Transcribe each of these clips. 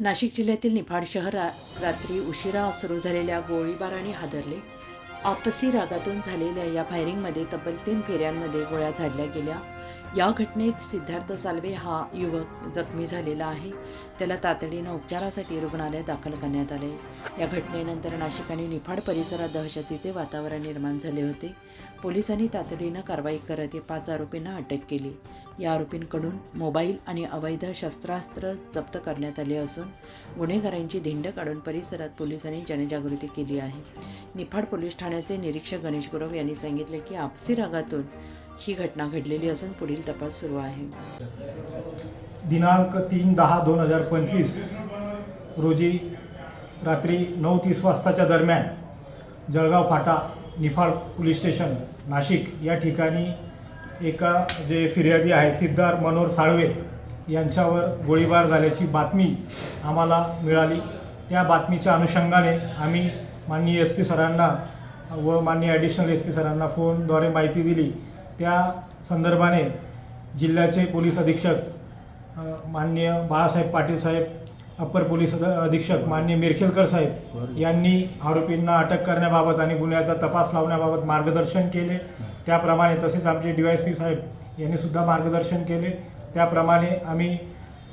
नाशिक जिल्ह्यातील निफाड शहर रा रात्री उशिरा सुरू झालेल्या गोळीबाराने हादरले. आपसी रागातून झालेल्या या फायरिंगमध्ये तब्बल तीन फेऱ्यांमध्ये गोळ्या झाडल्या गेल्या. या घटनेत सिद्धार्थ साल्वे हा युवक जखमी झालेला आहे. त्याला तातडीनं उपचारासाठी रुग्णालयात दाखल करण्यात आले या घटनेनंतर नाशिक आणि निफाड परिसरात दहशतीचे वातावरण निर्माण झाले होते. पोलिसांनी तातडीनं कारवाई करत या पाच आरोपींना अटक केली. या आरोपींकडून मोबाईल आणि अवैध शस्त्रास्त्र जप्त करण्यात आले असून गुन्हेगारांची धिंड काढून परिसरात पोलिसांनी जनजागृती केली आहे. निफाड पोलीस ठाण्याचे निरीक्षक गणेश गुरव यांनी सांगितले की आपसी रागातून ही घटना घडलेली असून पुढील तपास सुरू आहे. दिनांक तीन दहा दोन हजार पंचवीस रोजी रात्री नऊ तीस वाजताच्या दरम्यान जळगाव फाटा निफाड पोलीस स्टेशन नाशिक या ठिकाणी एका जे फिर्यादी आहे सिद्धार्थ मनोहर साळवे यांच्यावर गोळीबार झाल्याची बातमी आम्हाला मिळाली. त्या बातमीच्या अनुषंगाने आम्ही माननीय एस पी सरांना व माननीय ॲडिशनल एस पी सरांना फोनद्वारे माहिती दिली. त्या संदर्भाने जिल्ह्याचे पोलीस अधीक्षक माननीय बाळासाहेब पाटील साहेब अप्पर पोलीस अध- अधीक्षक माननीय मिरखेलकर साहेब यांनी आरोपींना अटक करण्याबाबत आणि गुन्ह्याचा तपास लावण्याबाबत मार्गदर्शन केले. त्याप्रमाणे तसेच आमचे डी वाय पी साहेब यांनी सुद्धा मार्गदर्शन केले. त्याप्रमाणे आम्ही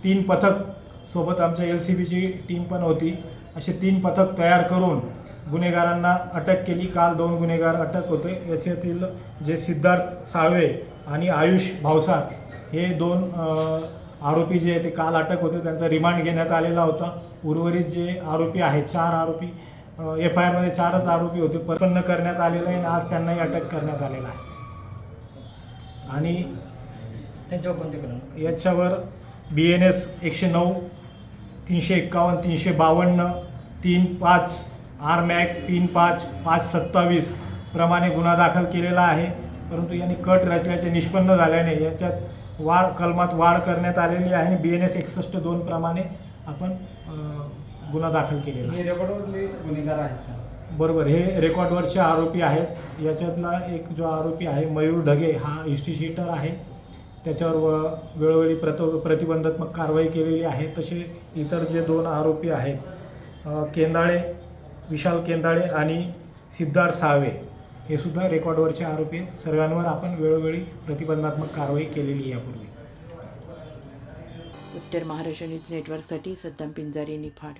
तीन पथक सोबत आमच्या एल सी बीची टीम पण होती. असे तीन पथक तयार करून गुन्हेगारांना अटक केली. काल दोन गुन्हेगार अटक होते याच्यातील जे सिद्धार्थ साळवे आणि आयुष भावसार हे दोन आरोपी जे आहे ते काल अटक होते त्यांचा रिमांड घेण्यात आलेला होता. उर्वरित जे आरोपी आहेत चार आरोपी एफ आय आरमध्ये चारच आरोपी होते प्रपन्न करण्यात आलेलं आहे आणि आज त्यांनाही अटक करण्यात आलेलं आहे. आणि त्यांच्यावर कोणते कलम याच्यावर बी एन एस एकशे नऊ तीनशे एक्कावन्न तीनशे बावन्न तीन पाच आर मॅक तीन पाच पाच सत्तावीस प्रमाणे गुन्हा दाखल केलेला आहे. परंतु यांनी कट रचल्याचे निष्पन्न झाल्याने याच्यात वाढ कलमात वाढ करण्यात आलेली आहे आणि बी एन एस एकसष्ट दोन प्रमाणे आपण गुन्हा दाखल केलेला आहे. हे रेकॉर्डवरले गुन्हेगार आहेत बरोबर हे रेकॉर्डवरचे आरोपी आहेत. याच्यातला एक जो आरोपी आहे मयूर ढगे हा हिस्ट्री शीटर आहे. त्याच्यावर व वेळोवेळी प्रत प्रतिबंधात्मक कारवाई केलेली आहे. तसे इतर जे दोन आरोपी आहेत केंदाळे विशाल केंदाळे आणि सिद्धार्थ साळवे हे सुद्धा रेकॉर्डवरचे आरोपी आहेत. सर्वांवर आपण वेळोवेळी प्रतिबंधात्मक कारवाई केलेली यापूर्वी. उत्तर महाराष्ट्र न्यूज नेटवर्कसाठी सद्दाम पिंजारी निफाड.